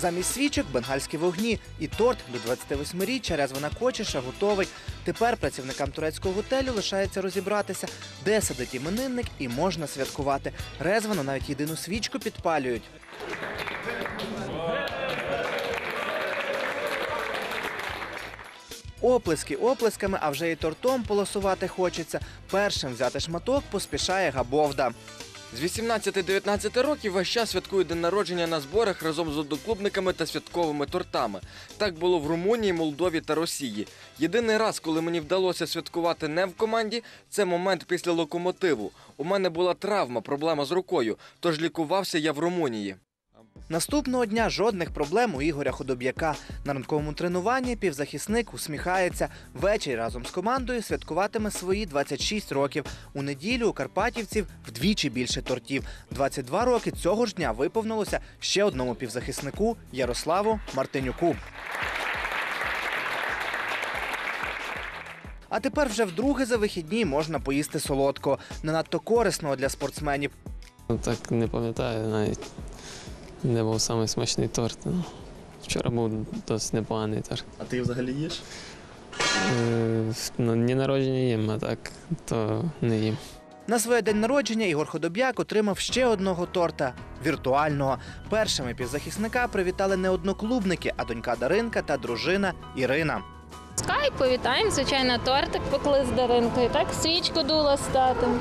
Замість свічок бенгальські вогні і торт до 28-річчя Резвана Кочіша готовий. Тепер працівникам турецького готелю лишається розібратися, де сидить іменинник і можна святкувати. Резвано навіть єдину свічку підпалюють. Оплески оплесками, а вже і тортом полосувати хочеться. Першим взяти шматок поспішає Габовда. З 18-19 років весь час святкує день народження на зборах разом з одноклубниками та святковими тортами. Так було в Румунії, Молдові та Росії. Єдиний раз, коли мені вдалося святкувати не в команді, це момент після локомотиву. У мене була травма, проблема з рукою, тож лікувався я в Румунії. Наступного дня жодних проблем у Ігоря Худоб'яка. На ранковому тренуванні півзахисник усміхається. Ввечері разом з командою святкуватиме свої 26 років. У неділю у Карпатівців вдвічі більше тортів. 22 роки цього ж дня виповнилося ще одному півзахиснику Ярославу Мартинюку. А тепер вже вдруге за вихідні можна поїсти солодко, не надто корисного для спортсменів. Ну, Так не пам'ятаю навіть, де був самий смачний торт. Ну, Вчора був досить непоганий торт. А ти взагалі їш? Е, Ну, ні народження їм, а так то не їм. На своє день народження Ігор Ходоб'як отримав ще одного торта віртуального. Першими півзахисника привітали не одноклубники, а донька Даринка та дружина Ірина. Скайп, повітаємо, звичайно, тортик пекли з Даринкою, так, свічку дула з татом.